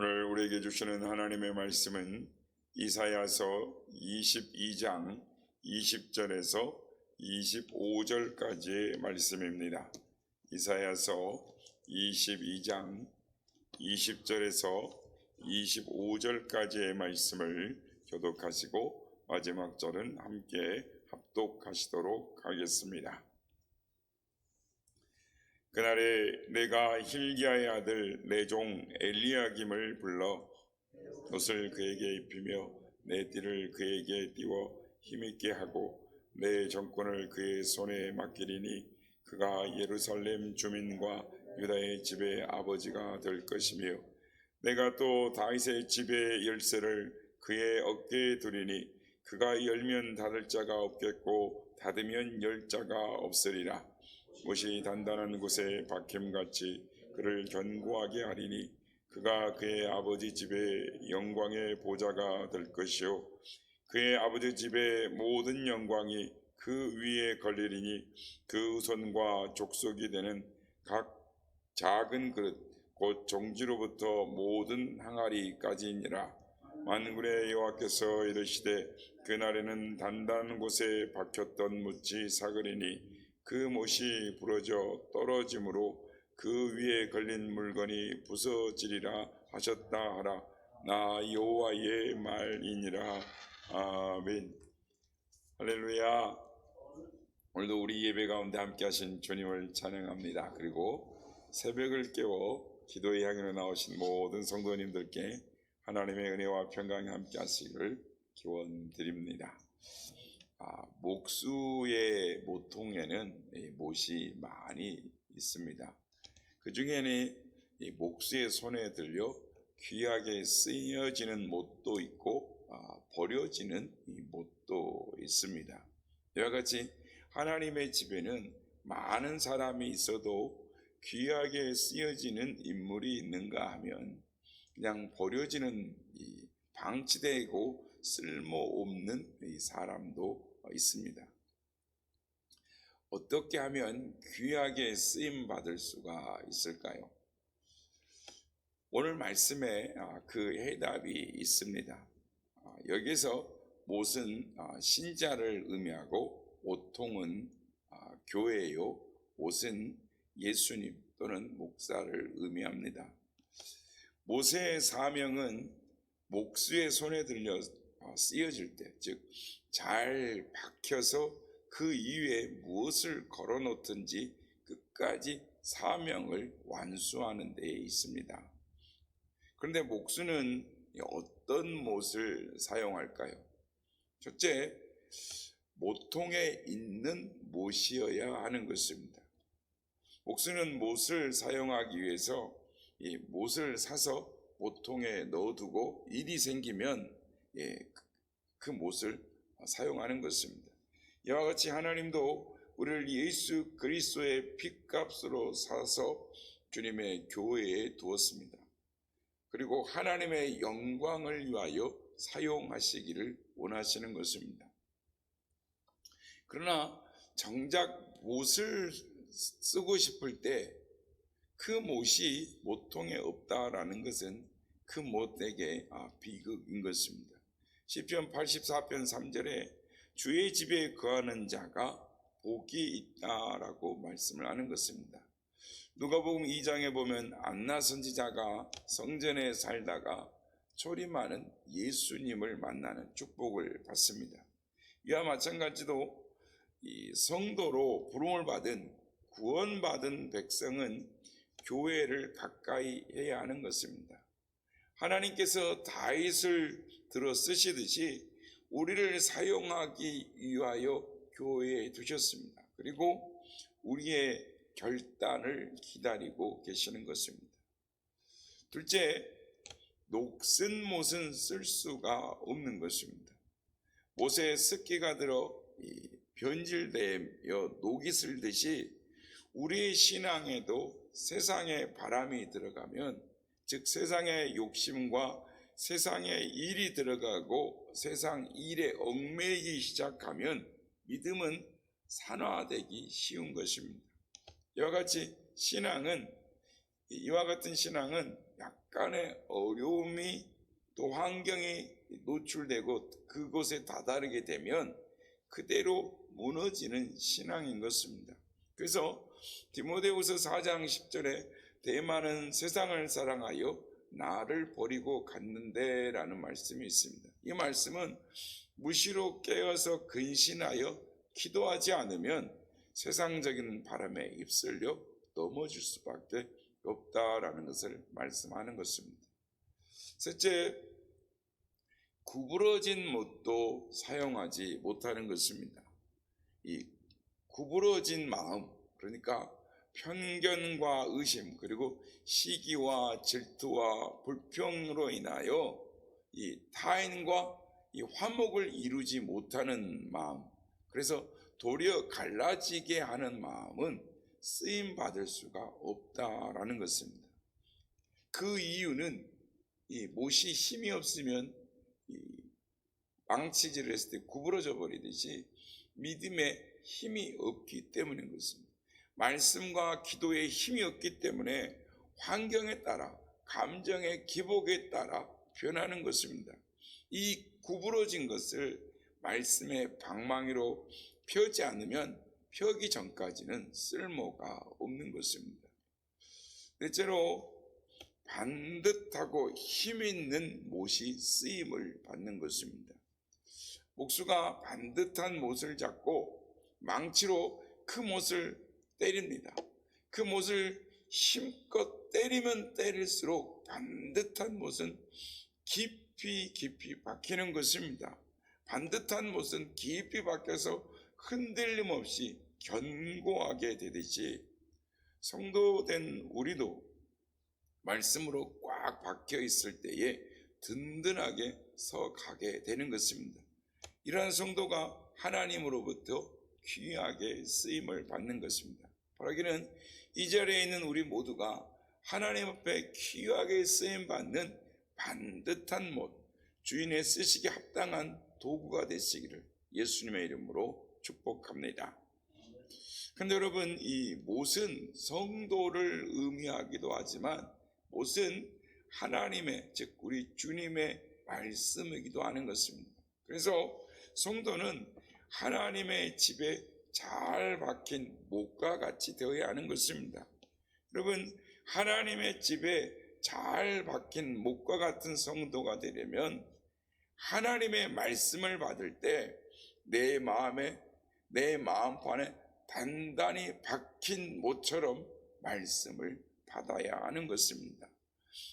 오늘 우리에게 주시는 하나님의 말씀은 이사야서 22장 20절에서 25절까지의 말씀입니다. 이사야서 22장 20절에서 25절까지의 말씀을 교독하시고 마지막 절은 함께 합독하시도록 하겠습니다. 그날에 내가 힐기야의 아들 내 종 엘리야김을 불러 옷을 그에게 입히며 내 띠를 그에게 띄워 힘있게 하고 내 정권을 그의 손에 맡기리니 그가 예루살렘 주민과 유다의 집의 아버지가 될 것이며 내가 또 다윗의 집의 열쇠를 그의 어깨에 두리니 그가 열면 닫을 자가 없겠고 닫으면 열 자가 없으리라 못이 단단한 곳에 박힘같이 그를 견고하게 하리니 그가 그의 아버지 집의 영광의 보좌가 될 것이요. 그의 아버지 집의 모든 영광이 그 위에 걸리리니 그 손과 족속이 되는 각 작은 그릇 곧 종지로부터 모든 항아리까지니라. 만군의 여호와께서 이르시되 그날에는 단단한 곳에 박혔던 묻이 사그리니 그 못이 부러져 떨어짐으로 그 위에 걸린 물건이 부서지리라 하셨다 하라. 나 여호와의 말이니라. 아멘. 할렐루야. 오늘도 우리 예배 가운데 함께 하신 주님을 찬양합니다. 그리고 새벽을 깨워 기도의 향으로 나오신 모든 성도님들께 하나님의 은혜와 평강이 함께 하시기를 기원 드립니다. 아, 목수의 모통에는 이 못이 많이 있습니다. 그 중에는 이 목수의 손에 들려 귀하게 쓰여지는 못도 있고 아, 버려지는 이 못도 있습니다. 이와 같이 하나님의 집에는 많은 사람이 있어도 귀하게 쓰여지는 인물이 있는가 하면 그냥 버려지는 이 방치되고 쓸모없는 이 사람도 있습니다. 어떻게 하면 귀하게 쓰임 받을 수가 있을까요? 오늘 말씀에 아, 그 해답이 있습니다. 아, 여기서 못은 아, 신자를 의미하고 오통은 교회요, 옷은 예수님 또는 목사를 의미합니다. 모세의 사명은 목수의 손에 들려 쓰여질 때, 즉 잘 박혀서 그 이외에 무엇을 걸어 놓든지 끝까지 사명을 완수하는 데 있습니다. 그런데 목수는 어떤 못을 사용할까요? 첫째, 모통에 있는 못이어야 하는 것입니다. 목수는 못을 사용하기 위해서 이 못을 사서 모통에 넣어두고 일이 생기면 예, 그 못을 사용하는 것입니다. 이와 같이 하나님도 우리를 예수 그리스도의 피값으로 사서 주님의 교회에 두었습니다. 그리고 하나님의 영광을 위하여 사용하시기를 원하시는 것입니다. 그러나 정작 못을 쓰고 싶을 때 그 못이 모통에 없다라는 것은 그 못에게 아, 비극인 것입니다. 시편 84편 3절에 주의 집에 거하는 자가 복이 있다라고 말씀을 하는 것입니다. 누가복음 2장에 보면 안나 선지자가 성전에 살다가 초림하는 예수님을 만나는 축복을 받습니다. 이와 마찬가지로 이 성도로 부름을 받은 구원받은 백성은 교회를 가까이 해야 하는 것입니다. 하나님께서 다윗을 들어 쓰시듯이 우리를 사용하기 위하여 교회에 두셨습니다. 그리고 우리의 결단을 기다리고 계시는 것입니다. 둘째, 녹슨 못은 쓸 수가 없는 것입니다. 못에 습기가 들어 변질되며 녹이 슬듯이 우리의 신앙에도 세상의 바람이 들어가면 즉 세상의 욕심과 세상의 일이 들어가고 세상 일에 얽매이기 시작하면 믿음은 산화되기 쉬운 것입니다. 이와 같이 신앙은 이와 같은 신앙은 약간의 어려움이 또 환경이 노출되고 그곳에 다다르게 되면 그대로 무너지는 신앙인 것입니다. 그래서 디모데후서 4장 10절에 대만은 세상을 사랑하여 나를 버리고 갔는데 라는 말씀이 있습니다. 이 말씀은 무시로 깨어서 근신하여 기도하지 않으면 세상적인 바람에 휩쓸려 넘어질 수밖에 없다라는 것을 말씀하는 것입니다. 셋째, 구부러진 못도 사용하지 못하는 것입니다. 이 구부러진 마음, 그러니까 편견과 의심, 그리고 시기와 질투와 불평으로 인하여 이 타인과 이 화목을 이루지 못하는 마음, 그래서 도리어 갈라지게 하는 마음은 쓰임 받을 수가 없다라는 것입니다. 그 이유는 이 못이 힘이 없으면 이 망치질을 했을 때 구부러져 버리듯이 믿음에 힘이 없기 때문인 것입니다. 말씀과 기도에 힘이 없기 때문에 환경에 따라 감정의 기복에 따라 변하는 것입니다. 이 구부러진 것을 말씀의 방망이로 펴지 않으면 펴기 전까지는 쓸모가 없는 것입니다. 넷째로 반듯하고 힘 있는 못이 쓰임을 받는 것입니다. 목수가 반듯한 못을 잡고 망치로 그 못을 때립니다. 그 못을 힘껏 때리면 때릴수록 반듯한 못은 깊이 깊이 박히는 것입니다. 반듯한 못은 깊이 박혀서 흔들림 없이 견고하게 되듯이 성도된 우리도 말씀으로 꽉 박혀 있을 때에 든든하게 서 가게 되는 것입니다. 이러한 성도가 하나님으로부터 귀하게 쓰임을 받는 것입니다. 바라기는 이 자리에 있는 우리 모두가 하나님 앞에 귀하게 쓰임 받는 반듯한 못, 주인의 쓰시기 합당한 도구가 되시기를 예수님의 이름으로 축복합니다. 근데 여러분, 이 못은 성도를 의미하기도 하지만 못은 하나님의, 즉, 우리 주님의 말씀이기도 하는 것입니다. 그래서 성도는 하나님의 집에 잘 박힌 못과 같이 되어야 하는 것입니다. 여러분, 하나님의 집에 잘 박힌 못과 같은 성도가 되려면 하나님의 말씀을 받을 때 내 마음에 내 마음판에 단단히 박힌 못처럼 말씀을 받아야 하는 것입니다.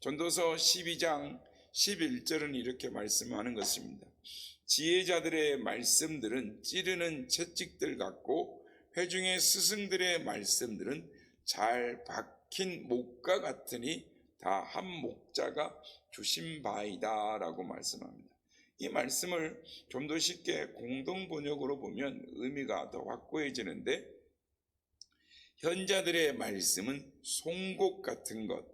전도서 12장 11절은 이렇게 말씀하는 것입니다. 지혜자들의 말씀들은 찌르는 채찍들 같고 회중의 스승들의 말씀들은 잘 박힌 목과 같으니 다 한 목자가 주신 바이다라고 말씀합니다. 이 말씀을 좀 더 쉽게 공동 번역으로 보면 의미가 더 확고해지는데 현자들의 말씀은 송곳 같은 것,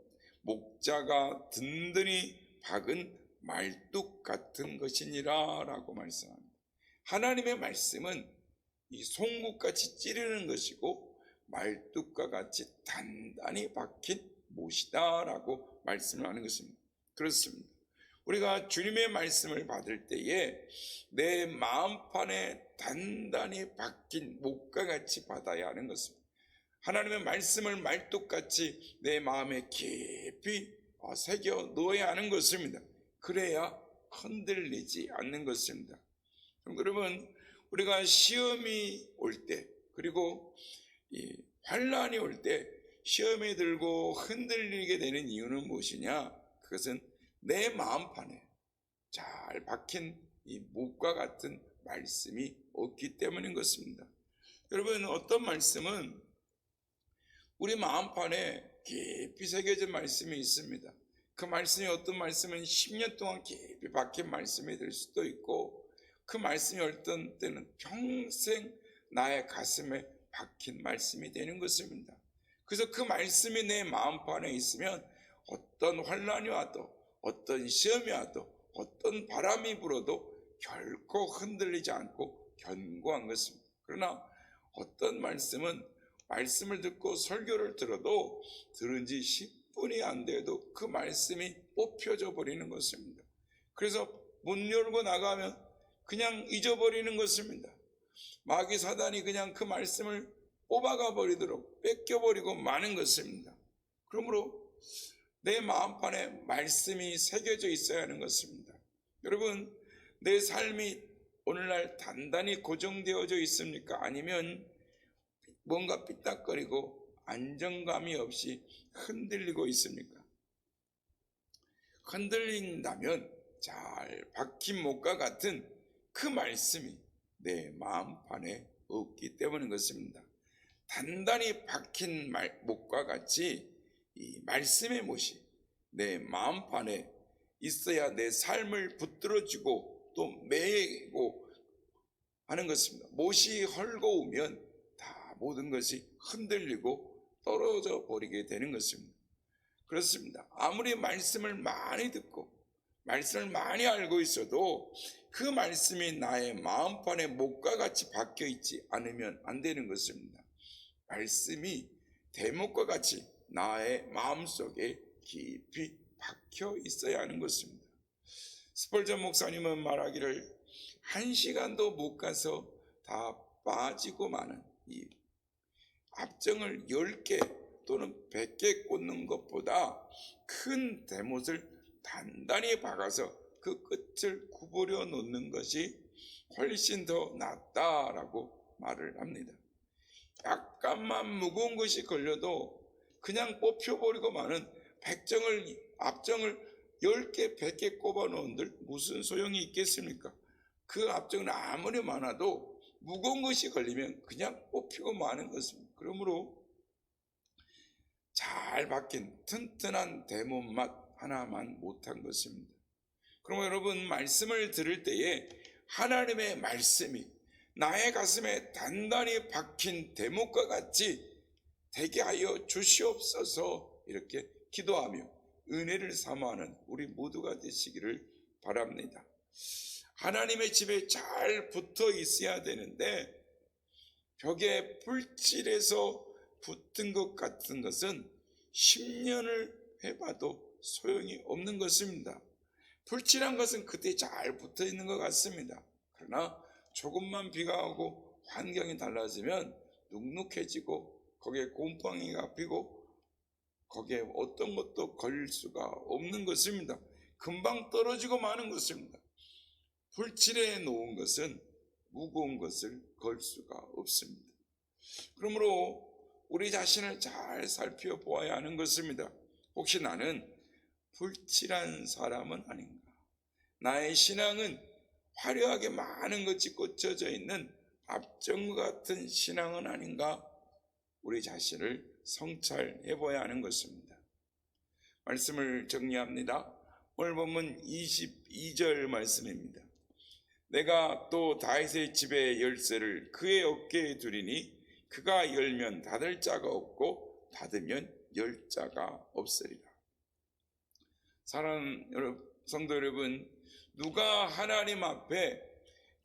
목자가 든든히 박은 말뚝 같은 것이니라 라고 말씀합니다. 하나님의 말씀은 이 송곳같이 찌르는 것이고 말뚝과 같이 단단히 박힌 못이다 라고 말씀을 하는 것입니다. 그렇습니다. 우리가 주님의 말씀을 받을 때에 내 마음판에 단단히 박힌 목과 같이 받아야 하는 것입니다. 하나님의 말씀을 말뚝같이 내 마음에 깊이 새겨 넣어야 하는 것입니다. 그래야 흔들리지 않는 것입니다. 여러분, 우리가 시험이 올 때, 그리고 이 환란이 올 때 시험에 들고 흔들리게 되는 이유는 무엇이냐? 그것은 내 마음판에 잘 박힌 이 목과 같은 말씀이 없기 때문인 것입니다. 여러분, 어떤 말씀은 우리 마음판에 깊이 새겨진 말씀이 있습니다. 그 말씀이 어떤 말씀은 10년 동안 깊이 박힌 말씀이 될 수도 있고, 그 말씀이 어떤 때는 평생 나의 가슴에 박힌 말씀이 되는 것입니다. 그래서 그 말씀이 내 마음판에 있으면 어떤 환란이 와도 어떤 시험이 와도 어떤 바람이 불어도 결코 흔들리지 않고 견고한 것입니다. 그러나 어떤 말씀은 말씀을 듣고 설교를 들어도 들은 지 10분이 안 돼도 그 말씀이 뽑혀져 버리는 것입니다. 그래서 문 열고 나가면 그냥 잊어버리는 것입니다. 마귀 사단이 그냥 그 말씀을 뽑아가 버리도록 뺏겨버리고 마는 것입니다. 그러므로 내 마음판에 말씀이 새겨져 있어야 하는 것입니다. 여러분, 내 삶이 오늘날 단단히 고정되어져 있습니까? 아니면 뭔가 삐딱거리고 안정감이 없이 흔들리고 있습니까? 흔들린다면 잘 박힌 목과 같은 그 말씀이 내 마음판에 없기 때문인 것입니다. 단단히 박힌 말- 목과 같이 이 말씀의 못이 내 마음판에 있어야 내 삶을 붙들어주고 또 매고 하는 것입니다. 못이 헐거우면 다 모든 것이 흔들리고 떨어져 버리게 되는 것입니다. 그렇습니다. 아무리 말씀을 많이 듣고 말씀을 많이 알고 있어도 그 말씀이 나의 마음판에 목과 같이 박혀 있지 않으면 안 되는 것입니다. 말씀이 대목과 같이 나의 마음속에 깊이 박혀 있어야 하는 것입니다. 스펄전 목사님은 말하기를 한 시간도 못 가서 다 빠지고 마는 이 앞정을 10개 또는 100개 꽂는 것보다 큰 대못을 단단히 박아서 그 끝을 구부려 놓는 것이 훨씬 더 낫다라고 말을 합니다. 약간만 무거운 것이 걸려도 그냥 뽑혀버리고 마는 백정을 앞정을 10개, 100개 꼽아 놓은들 무슨 소용이 있겠습니까? 그 앞정은 아무리 많아도 무거운 것이 걸리면 그냥 뽑히고 마는 것입니다. 그러므로 잘 박힌 튼튼한 대못맛 하나만 못한 것입니다. 그러면 여러분 말씀을 들을 때에 하나님의 말씀이 나의 가슴에 단단히 박힌 대목과 같이 되게 하여 주시옵소서 이렇게 기도하며 은혜를 삼아하는 우리 모두가 되시기를 바랍니다. 하나님의 집에 잘 붙어 있어야 되는데 벽에 불칠해서 붙은 것 같은 것은 10년을 해봐도 소용이 없는 것입니다. 불칠한 것은 그때 잘 붙어 있는 것 같습니다. 그러나 조금만 비가 오고 환경이 달라지면 눅눅해지고 거기에 곰팡이가 피고 거기에 어떤 것도 걸릴 수가 없는 것입니다. 금방 떨어지고 마는 것입니다. 불칠해 놓은 것은 무거운 것을 걸 수가 없습니다. 그러므로 우리 자신을 잘 살펴보아야 하는 것입니다. 혹시 나는 불칠한 사람은 아닌가? 나의 신앙은 화려하게 많은 것이 꽂혀져 있는 압정 같은 신앙은 아닌가? 우리 자신을 성찰해 봐야 하는 것입니다. 말씀을 정리합니다. 오늘 본문 22절 말씀입니다. 내가 또 다윗의 집의 열쇠를 그의 어깨에 두리니 그가 열면 닫을 자가 없고 닫으면 열 자가 없으리라. 사랑하는 성도 여러분, 누가 하나님 앞에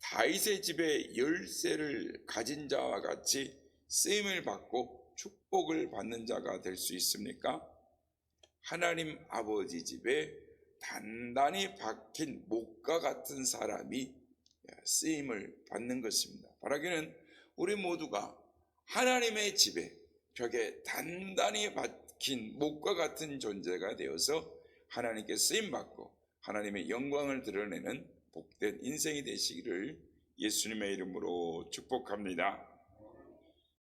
다윗의 집의 열쇠를 가진 자와 같이 쓰임을 받고 축복을 받는 자가 될 수 있습니까? 하나님 아버지 집에 단단히 박힌 목과 같은 사람이 쓰임을 받는 것입니다. 바라기는 우리 모두가 하나님의 집에 벽에 단단히 박힌 목과 같은 존재가 되어서 하나님께 쓰임 받고 하나님의 영광을 드러내는 복된 인생이 되시기를 예수님의 이름으로 축복합니다.